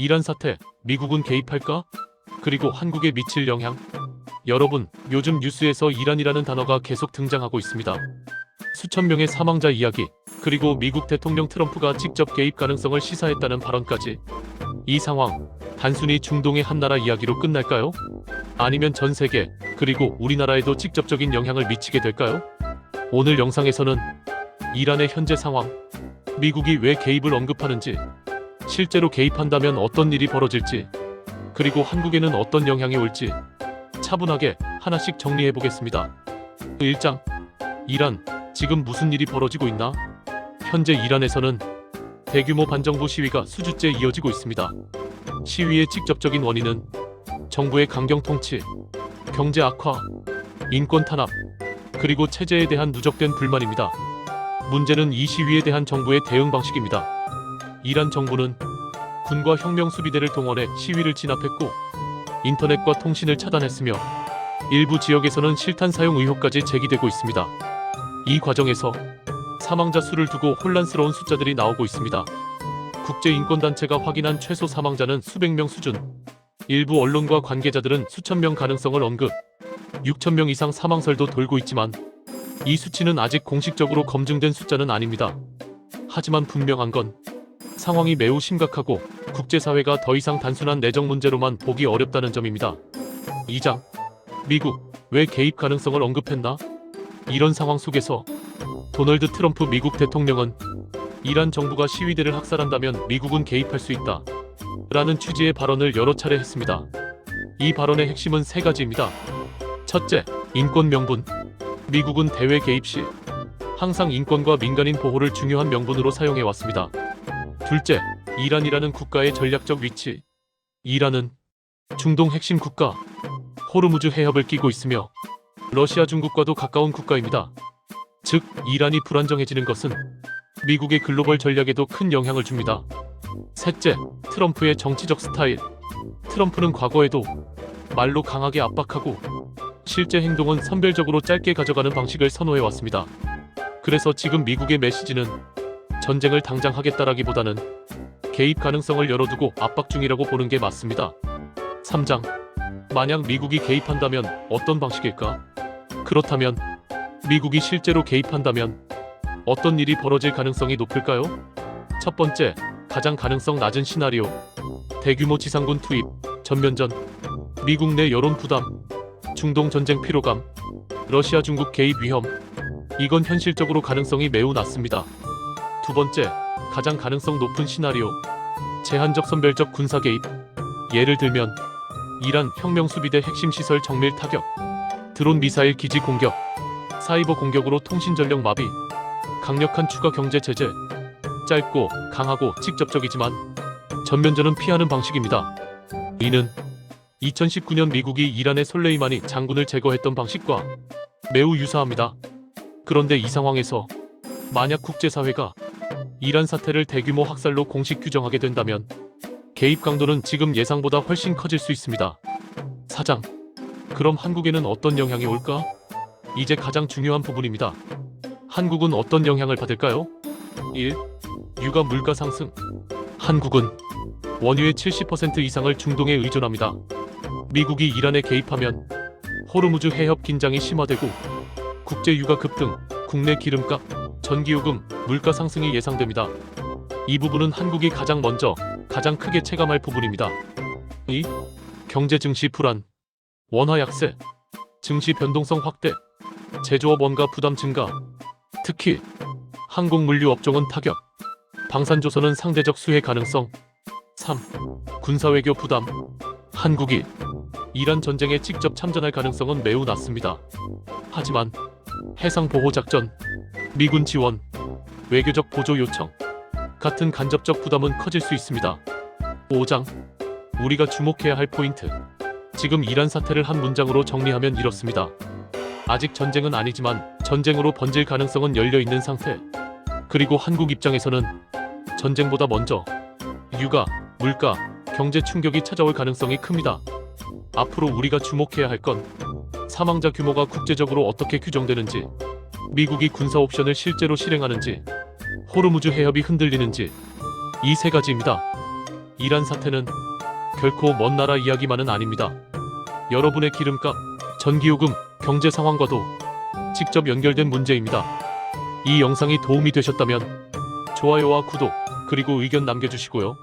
이란 사태, 미국은 개입할까? 그리고 한국에 미칠 영향? 여러분, 요즘 뉴스에서 이란이라는 단어가 계속 등장하고 있습니다. 수천 명의 사망자 이야기, 그리고 미국 대통령 트럼프가 직접 개입 가능성을 시사했다는 발언까지. 이 상황, 단순히 중동의 한 나라 이야기로 끝날까요? 아니면 전 세계, 그리고 우리나라에도 직접적인 영향을 미치게 될까요? 오늘 영상에서는 이란의 현재 상황, 미국이 왜 개입을 언급하는지, 실제로 개입한다면 어떤 일이 벌어질지, 그리고 한국에는 어떤 영향이 올지 차분하게 하나씩 정리해 보겠습니다. 1장 이란 지금 무슨 일이 벌어지고 있나? 현재 이란에서는 대규모 반정부 시위가 수주째 이어지고 있습니다. 시위의 직접적인 원인은 정부의 강경 통치, 경제 악화, 인권 탄압, 그리고 체제에 대한 누적된 불만입니다. 문제는 이 시위에 대한 정부의 대응 방식입니다. 이란 정부는 군과 혁명 수비대를 동원해 시위를 진압했고 인터넷과 통신을 차단했으며 일부 지역에서는 실탄 사용 의혹까지 제기되고 있습니다. 이 과정에서 사망자 수를 두고 혼란스러운 숫자들이 나오고 있습니다. 국제인권단체가 확인한 최소 사망자는 수백 명 수준. 일부 언론과 관계자들은 수천 명 가능성을 언급. 6천 명 이상 사망설도 돌고 있지만 이 수치는 아직 공식적으로 검증된 숫자는 아닙니다. 하지만 분명한 건 상황이 매우 심각하고 국제사회가 더 이상 단순한 내정 문제로만 보기 어렵다는 점입니다. 2장 미국 왜 개입 가능성을 언급했나? 이런 상황 속에서 도널드 트럼프 미국 대통령은 이란 정부가 시위대를 학살한다면 미국은 개입할 수 있다. 라는 취지의 발언을 여러 차례 했습니다. 이 발언의 핵심은 세 가지입니다. 첫째, 인권 명분. 미국은 대외 개입 시 항상 인권과 민간인 보호를 중요한 명분으로 사용해 왔습니다. 둘째, 이란이라는 국가의 전략적 위치. 이란은 중동 핵심 국가 호르무즈 해협을 끼고 있으며 러시아 중국과도 가까운 국가입니다. 즉, 이란이 불안정해지는 것은 미국의 글로벌 전략에도 큰 영향을 줍니다. 셋째, 트럼프의 정치적 스타일. 트럼프는 과거에도 말로 강하게 압박하고 실제 행동은 선별적으로 짧게 가져가는 방식을 선호해 왔습니다. 그래서 지금 미국의 메시지는 전쟁을 당장 하겠다라기보다는 개입 가능성을 열어두고 압박 중이라고 보는 게 맞습니다. 3장. 만약 미국이 개입한다면 어떤 방식일까? 그렇다면 미국이 실제로 개입한다면 어떤 일이 벌어질 가능성이 높을까요? 첫 번째, 가장 가능성 낮은 시나리오. 대규모 지상군 투입, 전면전, 미국 내 여론 부담, 중동 전쟁 피로감, 러시아 중국 개입 위험. 이건 현실적으로 가능성이 매우 낮습니다. 두 번째, 가장 가능성 높은 시나리오. 제한적 선별적 군사 개입. 예를 들면 이란 혁명 수비대 핵심 시설 정밀 타격, 드론 미사일 기지 공격, 사이버 공격으로 통신 전력 마비, 강력한 추가 경제 제재. 짧고 강하고 직접적이지만 전면전은 피하는 방식입니다. 이는 2019년 미국이 이란의 솔레이마니 장군을 제거했던 방식과 매우 유사합니다. 그런데 이 상황에서 만약 국제사회가 이란 사태를 대규모 학살로 공식 규정하게 된다면 개입 강도는 지금 예상보다 훨씬 커질 수 있습니다. 사장, 그럼 한국에는 어떤 영향이 올까? 이제 가장 중요한 부분입니다. 한국은 어떤 영향을 받을까요? 1. 유가 물가 상승. 한국은 원유의 70% 이상을 중동에 의존합니다. 미국이 이란에 개입하면 호르무즈 해협 긴장이 심화되고 국제 유가 급등, 국내 기름값, 전기요금, 물가 상승이 예상됩니다. 이 부분은 한국이 가장 먼저 가장 크게 체감할 부분입니다. 2. 경제 증시 불안, 원화 약세, 증시 변동성 확대, 제조업 원가 부담 증가, 특히 항공 물류 업종은 타격, 방산조선은 상대적 수혜 가능성. 3. 군사외교 부담. 한국이 이란 전쟁에 직접 참전할 가능성은 매우 낮습니다. 하지만 해상 보호 작전, 미군 지원, 외교적 보조 요청 같은 간접적 부담은 커질 수 있습니다. 5장 우리가 주목해야 할 포인트. 지금 이란 사태를 한 문장으로 정리하면 이렇습니다. 아직 전쟁은 아니지만 전쟁으로 번질 가능성은 열려 있는 상태. 그리고 한국 입장에서는 전쟁보다 먼저 유가, 물가, 경제 충격이 찾아올 가능성이 큽니다. 앞으로 우리가 주목해야 할 건 사망자 규모가 국제적으로 어떻게 규정되는지, 미국이 군사 옵션을 실제로 실행하는지, 호르무즈 해협이 흔들리는지 이 세 가지입니다. 이란 사태는 결코 먼 나라 이야기만은 아닙니다. 여러분의 기름값, 전기요금, 경제 상황과도 직접 연결된 문제입니다. 이 영상이 도움이 되셨다면 좋아요와 구독, 그리고 의견 남겨주시고요.